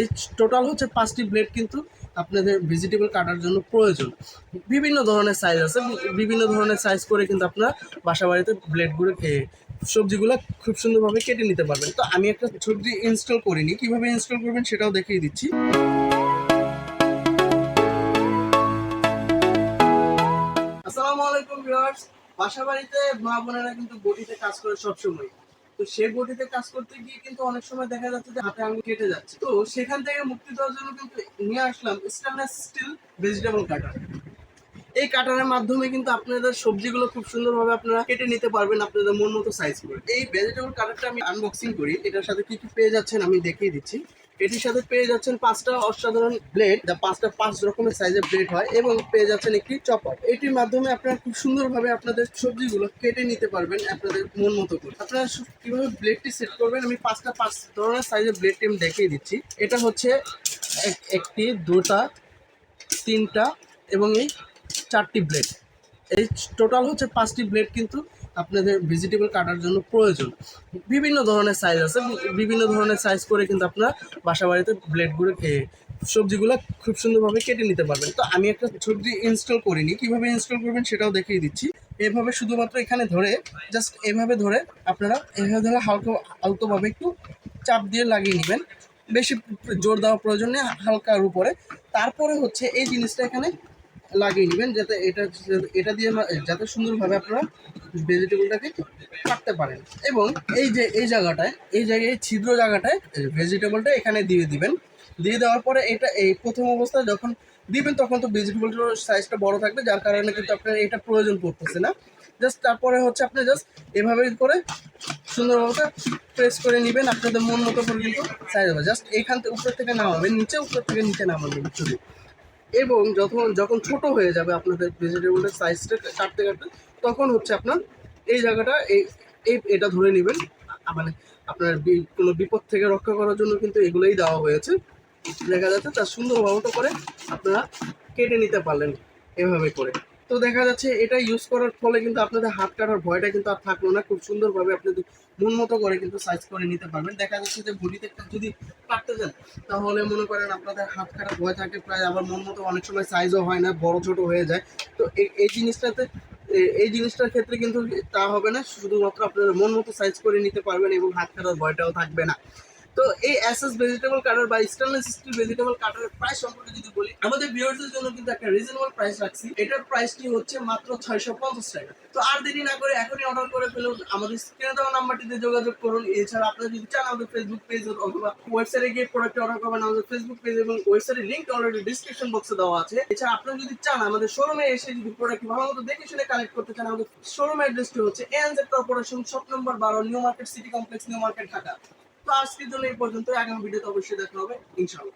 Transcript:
এই টোটাল হচ্ছে পাঁচটি ব্লেড কিন্তু আপনাদের ভেজিটেবল কাটার জন্য প্রয়োজন। বিভিন্ন ধরনের সাইজ আছে, বিভিন্ন ধরনের সাইজ করে কিন্তু আপনারা বাসা বাড়িতে ব্লেডগুলো সবজিগুলো খুব সুন্দরভাবে কেটে নিতে পারবেন। তো আমি একটা সবজি ইনস্টল করিনি, কীভাবে ইনস্টল করবেন সেটাও দেখিয়ে দিচ্ছি। আসসালামু আলাইকুম ভিউয়ার্স বাসা বাড়িতে মা বোনেরা কিন্তু বটিতে কাজ করে সবসময়। তো সে বটিতে কাজ করতে গিয়ে কিন্তু অনেক সময় দেখা যাচ্ছে যে হাতে আঙুল কেটে যাচ্ছে। তো সেখান থেকে মুক্তি দেওয়ার জন্য কিন্তু নিয়ে আসলাম স্টেনলেস স্টিল ভেজিটেবল কাটার এই কাটারের মাধ্যমে কিন্তু আপনাদের সবজিগুলো খুব সুন্দরভাবে আপনারা কেটে নিতে পারবেন আপনাদের মন মতো সাইজ করে। এই ভেজিটেবল কাটারটা আমি আনবক্সিং করি। এটার সাথে কি কি পেয়ে যাচ্ছেন আমি দেখিয়ে দিচ্ছি। এটির সাথে পেয়ে যাচ্ছেন পাঁচটা অসাধারণ ব্লেড যা পাঁচটা পাঁচ রকমের সাইজের ব্লেড হয়, এবং পেয়ে যাচ্ছেন একটি চপার এটির মাধ্যমে আপনারা খুব সুন্দরভাবে আপনাদের সবজিগুলো কেটে নিতে পারবেন আপনাদের মন মতো করে। আপনারা কীভাবে ব্লেডটি সেট করবেন, আমি পাঁচটা পাঁচ ধরনের সাইজের ব্লেডটি আমি দেখিয়ে দিচ্ছি। এটা হচ্ছে এক- একটি, দুটা, তিনটা, এবং এই চারটি ব্লেড এই টোটাল হচ্ছে পাঁচটি ব্লেড কিন্তু আপনাদের ভেজিটেবল কাটার জন্য প্রয়োজন। বিভিন্ন ধরনের সাইজ আছে, বিভিন্ন ধরনের সাইজ করে কিন্তু আপনারা বাসা বাড়িতে ব্লেডগুলো খেয়ে সবজিগুলো খুব সুন্দরভাবে কেটে নিতে পারবেন। তো আমি একটা সবজি ইনস্টল করিনি। কীভাবে ইনস্টল করবেন সেটাও দেখিয়ে দিচ্ছি। এভাবে শুধুমাত্র এখানে ধরে জাস্ট এভাবে ধরে আপনারা এভাবে ধরে হালকা আলতোভাবে একটু চাপ দিয়ে লাগিয়ে নেবেন। বেশি জোর দেওয়ার প্রয়োজন নেই, হালকার উপরে। তারপরে হচ্ছে এই জিনিসটা এখানে লাগিয়ে নেবেন যাতে এটা এটা দিয়ে যাতে সুন্দরভাবে আপনারা ভেজিটেবলটাকে কাটতে পারেন। এবং এই যে, এই জায়গাটায়, এই জায়গায় ছিদ্র জায়গাটায় ভেজিটেবলটা এখানে দিয়ে দিবেন। দিয়ে দেওয়ার পরে এটা এই প্রথম অবস্থায় যখন দিবেন, তখন তো ভেজিটেবলটার সাইজটা বড় থাকবে, যার কারণে কিন্তু আপনার এটা প্রয়োজন পড়তেছে না। জাস্ট তারপরে হচ্ছে আপনি জাস্ট এভাবে করে সুন্দরভাবে প্রেস করে নেবেন, আপনাদের মন মতো করে কিন্তু সাইজ হবে। জাস্ট এখান থেকে উপর থেকে নামাবেন, নিচে উপর থেকে নিচে নামাবেন শুধু। এবং যখন যখন ছোট হয়ে যাবে আপনাদের ভেজিটেবলের সাইজটা কাটতে কাটতে, তখন হচ্ছে আপনার এই জায়গাটা, এই এটা ধরে নেবেন। মানে আপনার কোনো বিপদ থেকে রক্ষা করার জন্য কিন্তু এগুলোই দেওয়া হয়েছে। দেখা যাচ্ছে তার সুন্দরভাবে করে আপনারা কেটে নিতে পারলেন এভাবে করে। তো দেখা যাচ্ছে এটা ইউজ করার ফলে কিন্তু আপনাদের হাত কাটার ভয়টা কিন্তু আর থাকল না। খুব সুন্দরভাবে আপনাদের মন মতো করে কিন্তু সাইজ করে নিতে পারবেন। দেখা যাচ্ছে যে বডিতে যদি কাটতে যান, তাহলে মনে করেন আপনাদের হাত কাটার ভয় থাকে প্রায়, আবার মন মতো অনেক সময় সাইজও হয় না, বড় ছোট হয়ে যায়। তো এই জিনিসটাতে এই জিনিসটার ক্ষেত্রে কিন্তু তা হবে না। শুধুমাত্র আপনারা মন মতো সাইজ করে নিতে পারবেন এবং হাত কাটার ভয়টাও থাকবে না। তো এই অ্যাসেস ভেজিটেবল কাটার বা stainless steel vegetable cutter price সম্পর্কে যদি বলি, আমাদের ভিউয়ার্সদের জন্য কিন্তু একটা রিজনেবল প্রাইস রাখছি। এটার প্রাইসটি হচ্ছে মাত্র ছয়শো পঞ্চাশ টাকা। তো আর দেরি না করে এখনই অর্ডার করে ফেলুন, আমাদের স্ক্রিনে দেওয়া নাম্বারটিতে যোগাযোগ করুন। এছাড়া আপনারা যদি চান আমাদের ফেসবুক পেজ অথবা ওয়েবসাইটে গিয়ে প্রোডাক্ট অর্ডার করবেন, আমাদের ফেসবুক পেজ এবং ওয়েবসাইটের লিঙ্ক অলরেডি ডিসক্রিপশন বক্সে দেওয়া আছে। এছাড়া আপনারা যদি চান আমাদের শোরুমে এসে যদি প্রোডাক্ট ভালো মতো দেখে শুনে কালেক্ট করতে চান, আমাদের শোরুম অ্যাড্রেসটি হচ্ছে এনজেড কর্পোরেশন শপ নম্বর বারো new market city complex new market Dhaka তো আজকের জন্য এই পর্যন্ত আগামী ভিডিওতে অবশ্যই দেখা হবে। ইনশাআল্লাহ।